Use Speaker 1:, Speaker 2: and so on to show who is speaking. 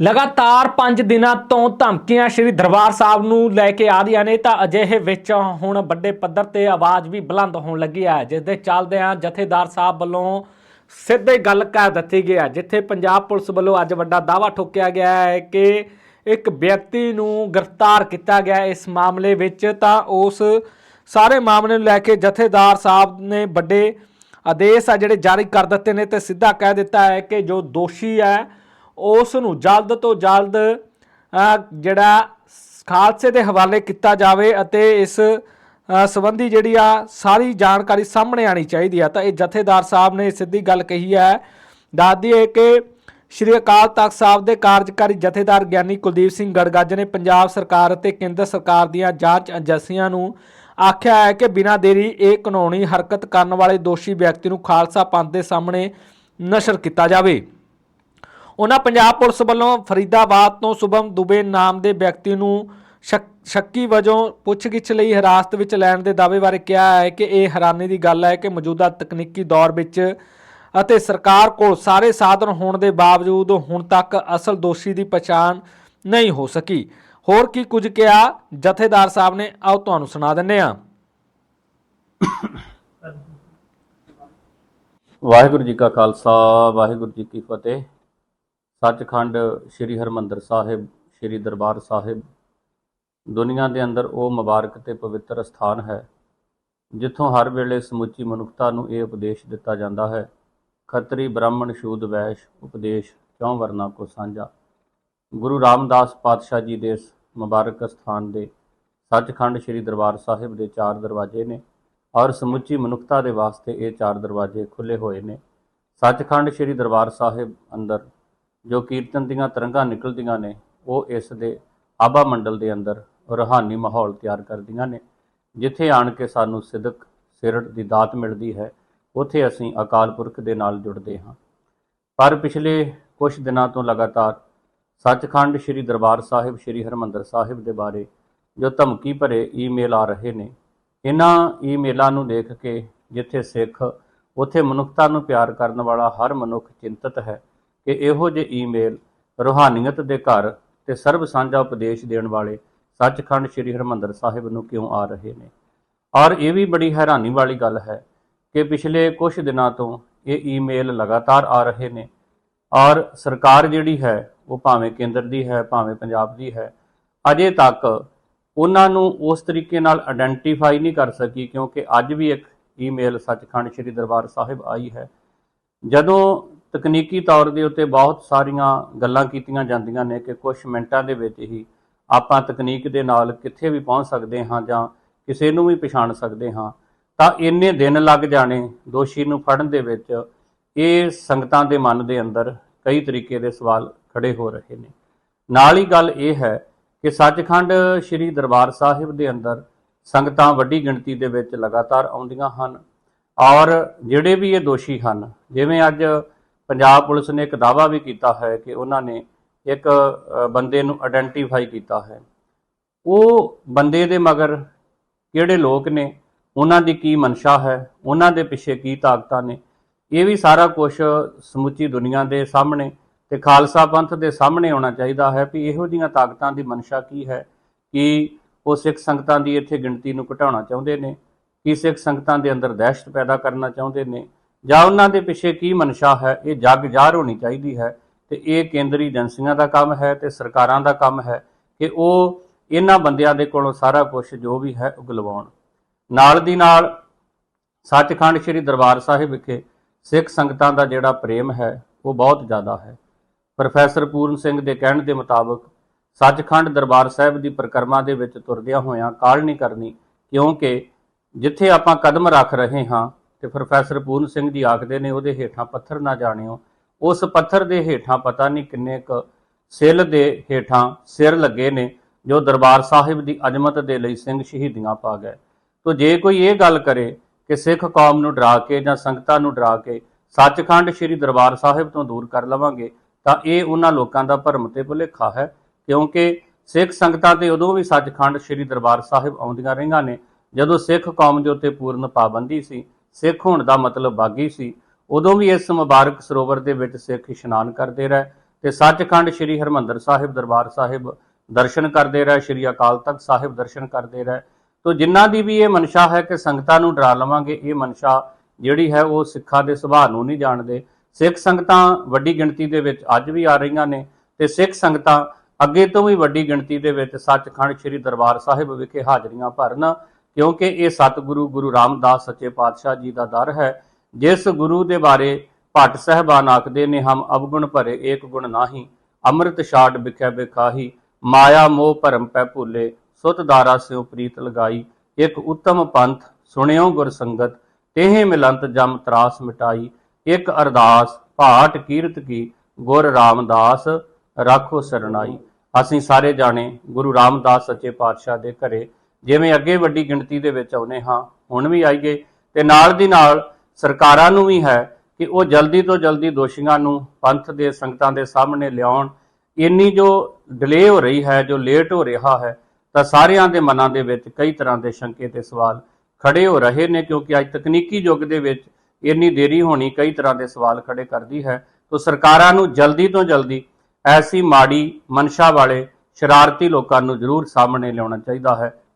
Speaker 1: ਲਗਾਤਾਰ 5 ਦਿਨਾਂ ਤੋਂ ਧਮਕੀਆਂ ਸ਼੍ਰੀ ਦਰਬਾਰ ਸਾਹਿਬ ਨੂੰ ਲੈ ਕੇ ਆ ਰਹੀਆਂ ਨੇ ਤਾਂ ਅਜਿਹੇ ਵਿੱਚ ਹੁਣ ਵੱਡੇ ਪੱਧਰ ਤੇ ਆਵਾਜ਼ ਵੀ ਬੁਲੰਦ ਹੋਣ ਲੱਗੀ ਹੈ, ਜਿਸ ਦੇ ਚੱਲਦਿਆਂ ਜਥੇਦਾਰ ਸਾਹਿਬ ਵੱਲੋਂ ਸਿੱਧੇ ਗੱਲ ਕਰ ਦਿੱਤੀ ਗਈ ਹੈ, ਜਿੱਥੇ ਪੰਜਾਬ ਪੁਲਿਸ ਵੱਲੋਂ ਅੱਜ ਵੱਡਾ ਦਾਅਵਾ ਠੋਕਿਆ ਗਿਆ ਹੈ ਕਿ ਇੱਕ ਵਿਅਕਤੀ ਨੂੰ ਗ੍ਰਿਫਤਾਰ ਕੀਤਾ ਗਿਆ ਇਸ ਮਾਮਲੇ ਵਿੱਚ ਤਾਂ ਉਸ ਸਾਰੇ ਮਾਮਲੇ ਨੂੰ ਲੈ ਕੇ ਜਥੇਦਾਰ ਸਾਹਿਬ ਨੇ ਵੱਡੇ ਆਦੇਸ਼ ਆ ਜਿਹੜੇ ਜਾਰੀ ਕਰ ਦਿੱਤੇ ਨੇ ਤੇ ਸਿੱਧਾ ਕਹਿ ਦਿੱਤਾ ਹੈ ਕਿ ਜੋ ਦੋਸ਼ੀ ਹੈ ਉਸ ਨੂੰ ਜਲਦ ਤੋਂ ਜਲਦ ਜਿਹੜਾ ਖਾਲਸੇ ਦੇ ਹਵਾਲੇ ਕੀਤਾ ਜਾਵੇ ਅਤੇ ਇਸ ਅ, ਸੰਬੰਧੀ ਜਿਹੜੀ ਆ ਸਾਰੀ ਜਾਣਕਾਰੀ ਸਾਹਮਣੇ ਆਣੀ ਚਾਹੀਦੀ ਆ। ਤਾਂ ਇਹ ਜਥੇਦਾਰ ਸਾਹਿਬ ਨੇ ਸਿੱਧੀ ਗੱਲ ਕਹੀ ਹੈ। ਦੱਸਦੀ ਹੈ ਕਿ ਸ਼੍ਰੀ ਅਕਾਲ ਤਖਤ ਸਾਹਿਬ ਦੇ ਕਾਰਜਕਾਰੀ ਜਥੇਦਾਰ ਗਿਆਨੀ ਕੁਲਦੀਪ ਸਿੰਘ ਗੜਗੱਜ ਨੇ ਪੰਜਾਬ ਸਰਕਾਰ ਅਤੇ ਕੇਂਦਰ ਸਰਕਾਰ ਦੀਆਂ ਜਾਂਚ ਏਜੰਸੀਆਂ ਨੂੰ ਆਖਿਆ ਹੈ ਕਿ ਬਿਨਾਂ ਦੇਰੀ ਇਹ ਕਾਨੂੰਨੀ ਹਰਕਤ ਕਰਨ ਵਾਲੇ ਦੋਸ਼ੀ ਵਿਅਕਤੀ ਨੂੰ ਖਾਲਸਾ ਪੰਥ ਦੇ ਸਾਹਮਣੇ ਨਸ਼ਰ ਕੀਤਾ ਜਾਵੇ। ਉਹਨਾਂ ਪੰਜਾਬ ਪੁਲਿਸ ਵੱਲੋਂ ਫਰੀਦਾਬਾਦ ਤੋਂ ਸੁਭਮ ਦੁਬੇ ਨਾਮ ਦੇ ਵਿਅਕਤੀ ਨੂੰ ਸ਼ੱਕੀ ਵਜੋਂ ਪੁੱਛਗਿੱਛ ਲਈ ਹਿਰਾਸਤ ਵਿੱਚ ਲੈਣ ਦੇ ਦਾਅਵੇ ਬਾਰੇ ਕਿਹਾ ਹੈ ਕਿ ਇਹ ਹੈਰਾਨੀ ਦੀ ਗੱਲ ਹੈ ਕਿ ਮੌਜੂਦਾ ਤਕਨੀਕੀ ਦੌਰ ਵਿੱਚ ਅਤੇ ਸਰਕਾਰ ਕੋਲ ਸਾਰੇ ਸਾਧਨ ਹੋਣ ਦੇ ਬਾਵਜੂਦ ਹੁਣ ਤੱਕ ਅਸਲ ਦੋਸ਼ੀ ਦੀ ਪਛਾਣ ਨਹੀਂ ਹੋ ਸਕੀ। ਹੋਰ ਕੀ ਕੁਝ ਕਿਹਾ? ਜਥੇਦਾਰ ਸਾਹਿਬ ਨੇ, ਆਓ ਤੁਹਾਨੂੰ ਸੁਣਾ ਦਿੰਨੇ ਹਾਂ।
Speaker 2: ਵਾਹਿਗੁਰੂ ਜੀ ਕਾ ਖਾਲਸਾ, ਵਾਹਿਗੁਰੂ ਜੀ ਕੀ ਫਤਿਹ। ਸੱਚਖੰਡ ਸ੍ਰੀ ਹਰਮੰਦਰ ਸਾਹਿਬ, ਸ੍ਰੀ ਦਰਬਾਰ ਸਾਹਿਬ। ਦੁਨੀਆ ਦੇ ਅੰਦਰ ਉਹ ਮੁਬਾਰਕ ਤੇ ਪਵਿੱਤਰ ਸਥਾਨ ਹੈ, ਜਿੱਥੋਂ ਹਰ ਵੇਲੇ ਸਮੁੱਚੀ ਮਨੁੱਖਤਾ ਨੂੰ ਇਹ ਉਪਦੇਸ਼ ਦਿੱਤਾ ਜਾਂਦਾ ਹੈ। ਖੱਤਰੀ ਬ੍ਰਾਹਮਣ ਸ਼ੂਦ ਵੈਸ਼ ਉਪਦੇਸ਼ ਕਿਉਂ ਵਰਨਾ ਕੋ ਸਾਂਝਾ? ਗੁਰੂ ਰਾਮਦਾਸ ਪਾਤਸ਼ਾਹ ਜੀ ਦੇ ਮੁਬਾਰਕ ਸਥਾਨ ਦੇ ਸੱਚਖੰਡ ਸ੍ਰੀ ਦਰਬਾਰ ਸਾਹਿਬ ਦੇ ਚਾਰ ਦਰਵਾਜ਼ੇ ਨੇ ਔਰ ਸਮੁੱਚੀ ਮਨੁੱਖਤਾ ਦੇ ਵਾਸਤੇ ਇਹ ਚਾਰ ਦਰਵਾਜ਼ੇ ਖੁੱਲੇ ਹੋਏ ਨੇ। ਸੱਚਖੰਡ ਸ੍ਰੀ ਦਰਬਾਰ ਸਾਹਿਬ ਅੰਦਰ ਜੋ ਕੀਰਤਨ ਦੀਆਂ ਤਰੰਗਾਂ ਨਿਕਲਦੀਆਂ ਨੇ, ਉਹ ਇਸ ਦੇ ਆਭਾ ਮੰਡਲ ਦੇ ਅੰਦਰ ਰੂਹਾਨੀ ਮਾਹੌਲ ਤਿਆਰ ਕਰਦੀਆਂ ਨੇ। ਜਿੱਥੇ ਆਣ ਕੇ ਸਾਨੂੰ ਸਿਦਕ ਸਿਰੜ ਦੀ ਦਾਤ ਮਿਲਦੀ ਹੈ, ਉੱਥੇ ਅਸੀਂ ਅਕਾਲ ਪੁਰਖ ਦੇ ਨਾਲ ਜੁੜਦੇ ਹਾਂ। ਪਰ ਪਿਛਲੇ ਕੁਝ ਦਿਨਾਂ ਤੋਂ ਲਗਾਤਾਰ ਸੱਚਖੰਡ ਸ੍ਰੀ ਦਰਬਾਰ ਸਾਹਿਬ, ਸ੍ਰੀ ਹਰਮੰਦਰ ਸਾਹਿਬ ਦੇ ਬਾਰੇ ਜੋ ਧਮਕੀ ਭਰੇ ਈਮੇਲ ਆ ਰਹੇ ਨੇ ਇਹਨਾਂ ਈਮੇਲਾਂ ਨੂੰ ਦੇਖ ਕੇ ਜਿੱਥੇ ਸਿੱਖ ਉੱਥੇ ਮਨੁੱਖਤਾ ਨੂੰ ਪਿਆਰ ਕਰਨ ਵਾਲਾ ਹਰ ਮਨੁੱਖ ਚਿੰਤਤ ਹੈ ਕਿ ਇਹੋ ਜਿਹੇ ਈਮੇਲ ਰੂਹਾਨੀਅਤ ਦੇ ਘਰ ਤੇ ਸਰਬ ਸਾਂਝਾ ਉਪਦੇਸ਼ ਦੇਣ ਵਾਲੇ ਸੱਚਖੰਡ ਸ੍ਰੀ ਹਰਮੰਦਰ ਸਾਹਿਬ ਨੂੰ ਕਿਉਂ ਆ ਰਹੇ ਨੇ? ਔਰ ਇਹ ਵੀ ਬੜੀ ਹੈਰਾਨੀ ਵਾਲੀ ਗੱਲ ਹੈ ਕਿ ਪਿਛਲੇ ਕੁਝ ਦਿਨਾਂ ਤੋਂ ਇਹ ਈਮੇਲ ਲਗਾਤਾਰ ਆ ਰਹੇ ਨੇ। ਔਰ ਸਰਕਾਰ ਜਿਹੜੀ ਹੈ, ਉਹ ਭਾਵੇਂ ਕੇਂਦਰ ਦੀ ਹੈ, ਭਾਵੇਂ ਪੰਜਾਬ ਦੀ ਹੈ, ਅਜੇ ਤੱਕ ਉਹਨਾਂ ਨੂੰ ਉਸ ਤਰੀਕੇ ਨਾਲ ਆਇਡੈਂਟੀਫਾਈ ਨਹੀਂ ਕਰ ਸਕੀ ਕਿਉਂਕਿ ਅੱਜ ਵੀ ਇੱਕ ਈਮੇਲ ਸੱਚਖੰਡ ਸ੍ਰੀ ਦਰਬਾਰ ਸਾਹਿਬ ਆਈ ਹੈ। ਜਦੋਂ ਤਕਨੀਕੀ ਤੌਰ ਦੇ ਉੱਤੇ ਬਹੁਤ ਸਾਰੀਆਂ ਗੱਲਾਂ ਕੀਤੀਆਂ ਜਾਂਦੀਆਂ ਨੇ ਕਿ ਕੁਝ ਮਿੰਟਾਂ ਦੇ ਵਿੱਚ ਹੀ ਆਪਾਂ ਤਕਨੀਕ ਦੇ ਨਾਲ ਕਿੱਥੇ ਵੀ ਪਹੁੰਚ ਸਕਦੇ ਹਾਂ ਜਾਂ ਕਿਸੇ ਨੂੰ ਵੀ ਪਛਾਣ ਸਕਦੇ ਹਾਂ। ਤਾਂ ਇੰਨੇ ਦਿਨ ਲੱਗ ਜਾਣੇ ਦੋਸ਼ੀ ਨੂੰ ਫੜਨ ਦੇ ਵਿੱਚ। ਇਹ ਸੰਗਤਾਂ ਦੇ ਮਨ ਦੇ ਅੰਦਰ ਕਈ ਤਰੀਕੇ ਦੇ ਸਵਾਲ ਖੜੇ ਹੋ ਰਹੇ ਨੇ। ਨਾਲ ਹੀ ਗੱਲ ਇਹ ਹੈ ਕਿ ਸੱਚਖੰਡ ਸ੍ਰੀ ਦਰਬਾਰ ਸਾਹਿਬ ਦੇ ਅੰਦਰ ਸੰਗਤਾਂ ਵੱਡੀ ਗਿਣਤੀ ਦੇ ਵਿੱਚ ਲਗਾਤਾਰ ਆਉਂਦੀਆਂ ਹਨ ਔਰ ਜਿਹੜੇ ਵੀ ਇਹ ਦੋਸ਼ੀ ਹਨ, ਜਿਵੇਂ ਅੱਜ ਪੰਜਾਬ ਪੁਲਿਸ ਨੇ ਇੱਕ ਦਾਅਵਾ ਵੀ ਕੀਤਾ ਹੈ ਕਿ ਉਹਨਾਂ ਨੇ ਇੱਕ ਬੰਦੇ ਨੂੰ ਆਇਡੈਂਟੀਫਾਈ ਕੀਤਾ ਹੈ। ਉਹ ਬੰਦੇ ਦੇ ਮਗਰ ਕਿਹੜੇ ਲੋਕ ਨੇ, ਉਹਨਾਂ ਦੀ ਕੀ ਮਨਸ਼ਾ ਹੈ, ਉਹਨਾਂ ਦੇ ਪਿੱਛੇ ਕੀ ਤਾਕਤਾਂ ਨੇ, ਇਹ ਵੀ ਸਾਰਾ ਕੁਝ ਸਮੁੱਚੀ ਦੁਨੀਆ ਦੇ ਸਾਹਮਣੇ ਤੇ ਖਾਲਸਾ ਪੰਥ ਦੇ ਸਾਹਮਣੇ ਆਉਣਾ ਚਾਹੀਦਾ ਹੈ ਵੀ ਇਹੋ ਜੀਆਂ ਤਾਕਤਾਂ ਦੀ ਮਨਸ਼ਾ ਕੀ ਹੈ, ਕਿ ਉਹ ਸਿੱਖ ਸੰਗਤਾਂ ਦੀ ਇੱਥੇ ਗਿਣਤੀ ਨੂੰ ਘਟਾਉਣਾ ਚਾਹੁੰਦੇ ਨੇ, ਕਿ ਸਿੱਖ ਸੰਗਤਾਂ ਦੇ ਅੰਦਰ ਦਹਿਸ਼ਤ ਪੈਦਾ ਕਰਨਾ ਚਾਹੁੰਦੇ ਨੇ ਜਾਂ ਉਹਨਾਂ ਦੇ ਪਿੱਛੇ ਕੀ ਮਨਸ਼ਾ ਹੈ, ਇਹ ਜੱਗ ਜ਼ਾਹਰ ਹੋਣੀ ਚਾਹੀਦੀ ਹੈ ਤੇ ਇਹ ਕੇਂਦਰੀ ਏਜੰਸੀਆਂ ਦਾ ਕੰਮ ਹੈ ਤੇ ਸਰਕਾਰਾਂ ਦਾ ਕੰਮ ਹੈ ਕਿ ਉਹ ਇਹਨਾਂ ਬੰਦਿਆਂ ਦੇ ਕੋਲੋਂ ਸਾਰਾ ਕੁਝ ਜੋ ਵੀ ਹੈ ਉਗਲਵਾਉਣ ਨਾਲ ਦੀ ਨਾਲ ਸੱਚਖੰਡ ਸ੍ਰੀ ਦਰਬਾਰ ਸਾਹਿਬ ਵਿਖੇ ਸਿੱਖ ਸੰਗਤਾਂ ਦਾ ਜਿਹੜਾ ਪ੍ਰੇਮ ਹੈ, ਉਹ ਬਹੁਤ ਜ਼ਿਆਦਾ ਹੈ। ਪ੍ਰੋਫੈਸਰ ਪੂਰਨ ਸਿੰਘ ਦੇ ਕਹਿਣ ਦੇ ਮੁਤਾਬਕ ਸੱਚਖੰਡ ਦਰਬਾਰ ਸਾਹਿਬ ਦੀ ਪ੍ਰਕਰਮਾ ਦੇ ਵਿੱਚ ਤੁਰਦਿਆਂ ਹੋਇਆਂ ਕਾਲ ਨਹੀਂ ਕਰਨੀ, ਕਿਉਂਕਿ ਜਿੱਥੇ ਆਪਾਂ ਕਦਮ ਰੱਖ ਰਹੇ ਹਾਂ ਤੇ ਪ੍ਰੋਫੈਸਰ ਪੂਰਨ ਸਿੰਘ ਜੀ ਆਖਦੇ ਨੇ ਉਹਦੇ ਹੇਠਾਂ ਪੱਥਰ ਨਾ ਜਾਣਿਓ। ਉਸ ਪੱਥਰ ਦੇ ਹੇਠਾਂ ਪਤਾ ਨਹੀਂ ਕਿੰਨੇ ਕ ਸਿੱਲ ਦੇ ਹੇਠਾਂ ਸਿਰ ਲੱਗੇ ਨੇ, ਜੋ ਦਰਬਾਰ ਸਾਹਿਬ ਦੀ ਅਜ਼ਮਤ ਦੇ ਲਈ ਸਿੰਘ ਸ਼ਹੀਦੀਆਂ ਪਾ ਗਏ। ਤੋ ਜੇ ਕੋਈ ਇਹ ਗੱਲ ਕਰੇ ਕਿ ਸਿੱਖ ਕੌਮ ਨੂੰ ਡਰਾ ਕੇ ਜਾਂ ਸੰਗਤਾਂ ਨੂੰ ਡਰਾ ਕੇ ਸੱਚਖੰਡ ਸ੍ਰੀ ਦਰਬਾਰ ਸਾਹਿਬ ਤੋਂ ਦੂਰ ਕਰ ਲਵਾਂਗੇ, ਤਾਂ ਇਹ ਉਹਨਾਂ ਲੋਕਾਂ ਦਾ ਭਰਮ ਤੇ ਭੁਲੇਖਾ ਹੈ, ਕਿਉਂਕਿ ਸਿੱਖ ਸੰਗਤਾਂ ਤੇ ਉਦੋਂ ਵੀ ਸੱਚਖੰਡ ਸ੍ਰੀ ਦਰਬਾਰ ਸਾਹਿਬ ਆਉਂਦੀਆਂ ਰਹੀਆਂ ਨੇ, ਜਦੋਂ ਸਿੱਖ ਕੌਮ ਦੇ ਉੱਤੇ ਪੂਰਨ ਪਾਬੰਦੀ ਸੀ। ਸਿੱਖ ਹੋਣ ਦਾ ਮਤਲਬ ਬਾਗੀ ਸੀ। ਉਦੋਂ ਵੀ ਇਸ ਮੁਬਾਰਕ ਸਰੋਵਰ ਦੇ ਵਿੱਚ ਸਿੱਖ ਇਸ਼ਨਾਨ ਕਰਦੇ ਰਹੇ ਤੇ ਸੱਚਖੰਡ ਸ੍ਰੀ ਹਰਮੰਦਰ ਸਾਹਿਬ ਦਰਬਾਰ ਸਾਹਿਬ ਦਰਸ਼ਨ ਕਰਦੇ ਰਹਿ, ਸ੍ਰੀ ਅਕਾਲ ਤਖਤ ਸਾਹਿਬ ਦਰਸ਼ਨ ਕਰਦੇ ਰਹਿ। ਤੋ ਜਿਨ੍ਹਾਂ ਦੀ ਵੀ ਇਹ ਮਨਸ਼ਾ ਹੈ ਕਿ ਸੰਗਤਾਂ ਨੂੰ ਡਰਾ ਲਵਾਂਗੇ, ਇਹ ਮਨਸ਼ਾ ਜਿਹੜੀ ਹੈ ਉਹ ਸਿੱਖਾਂ ਦੇ ਸੁਭਾਅ ਨੂੰ ਨਹੀਂ ਜਾਣਦੇ। ਸਿੱਖ ਸੰਗਤਾਂ ਵੱਡੀ ਗਿਣਤੀ ਦੇ ਵਿੱਚ ਅੱਜ ਵੀ ਆ ਰਹੀਆਂ ਨੇ ਤੇ ਸਿੱਖ ਸੰਗਤਾਂ ਅੱਗੇ ਤੋਂ ਵੀ ਵੱਡੀ ਗਿਣਤੀ ਦੇ ਵਿੱਚ ਸੱਚਖੰਡ ਸ੍ਰੀ ਦਰਬਾਰ ਸਾਹਿਬ ਵਿਖੇ ਹਾਜ਼ਰੀਆਂ ਭਰਨ ਕਿਉਂਕਿ ਇਹ ਸਤਿਗੁਰੂ ਗੁਰੂ ਰਾਮਦਾਸ ਸੱਚੇ ਪਾਤਸ਼ਾਹ ਜੀ ਦਾ ਦਰ ਹੈ। ਜਿਸ ਗੁਰੂ ਦੇ ਬਾਰੇ ਭੱਟ ਸਹਿਬਾਨ ਆਖਦੇ ਨੇ, ਹਮ ਅਵਗੁਣ ਭਰੇ ਏਕ ਗੁਣ ਨਾਹੀ, ਅੰਮ੍ਰਿਤ ਛਾੜ ਵਿਖੇ ਬਿਖਾਹੀ ਮਾਇਆ ਮੋਹ ਭਰਮ ਪੈ ਭੁੱਲੇ, ਸੁਤ ਦਾਰਾ ਸਿਉ ਪ੍ਰੀਤ ਲਗਾਈ, ਇੱਕ ਉੱਤਮ ਪੰਥ ਸੁਣਿਓ ਗੁਰ ਸੰਗਤ, ਤੇਹ ਮਿਲੰਤ ਜਮ ਤਰਾਸ ਮਿਟਾਈ, ਇਕ ਅਰਦਾਸ ਭਾਟ ਕੀਰਤ ਕੀ ਗੁਰ ਰਾਮਦਾਸ ਰੱਖੋ ਸਰਣਾਈ। ਅਸੀਂ ਸਾਰੇ ਜਾਣੇ ਗੁਰੂ ਰਾਮਦਾਸ ਸੱਚੇ ਪਾਤਸ਼ਾਹ ਦੇ ਘਰੇ ਜਿਵੇਂ ਅੱਗੇ ਵੱਡੀ ਗਿਣਤੀ ਦੇ ਵਿੱਚ ਆਉਨੇ ਹਾਂ, ਹੁਣ ਵੀ ਆਈਏ, ਤੇ ਨਾਲ ਦੀ ਨਾਲ ਸਰਕਾਰਾਂ ਨੂੰ ਵੀ ਹੈ ਕਿ ਉਹ ਜਲਦੀ ਤੋਂ ਜਲਦੀ ਦੋਸ਼ੀਆਂ ਨੂੰ ਪੰਥ ਦੇ ਸੰਗਤਾਂ ਦੇ ਸਾਹਮਣੇ ਲਿਆਉਣ। ਇੰਨੀ ਜੋ ਡਿਲੇ ਹੋ ਰਹੀ ਹੈ, ਜੋ ਲੇਟ ਹੋ ਰਿਹਾ ਹੈ, ਤਾਂ ਸਾਰਿਆਂ ਦੇ ਮਨਾਂ ਦੇ ਵਿੱਚ ਕਈ ਤਰ੍ਹਾਂ ਦੇ ਸ਼ੰਕੇ ਤੇ ਸਵਾਲ ਖੜੇ ਹੋ ਰਹੇ ਨੇ, ਕਿਉਂਕਿ ਅੱਜ ਤਕਨੀਕੀ ਯੁੱਗ ਦੇ ਵਿੱਚ ਇੰਨੀ ਦੇਰੀ ਹੋਣੀ ਕਈ ਤਰ੍ਹਾਂ ਦੇ ਸਵਾਲ ਖੜੇ ਕਰਦੀ ਹੈ। ਤੋਂ ਸਰਕਾਰਾਂ ਨੂੰ ਜਲਦੀ ਤੋਂ ਜਲਦੀ ਐਸੀ ਮਾੜੀ ਮਨਸ਼ਾ ਵਾਲੇ ਸ਼ਰਾਰਤੀ ਲੋਕਾਂ ਨੂੰ ਜ਼ਰੂਰ ਸਾਹਮਣੇ ਲਿਆਉਣਾ ਚਾਹੀਦਾ ਹੈ।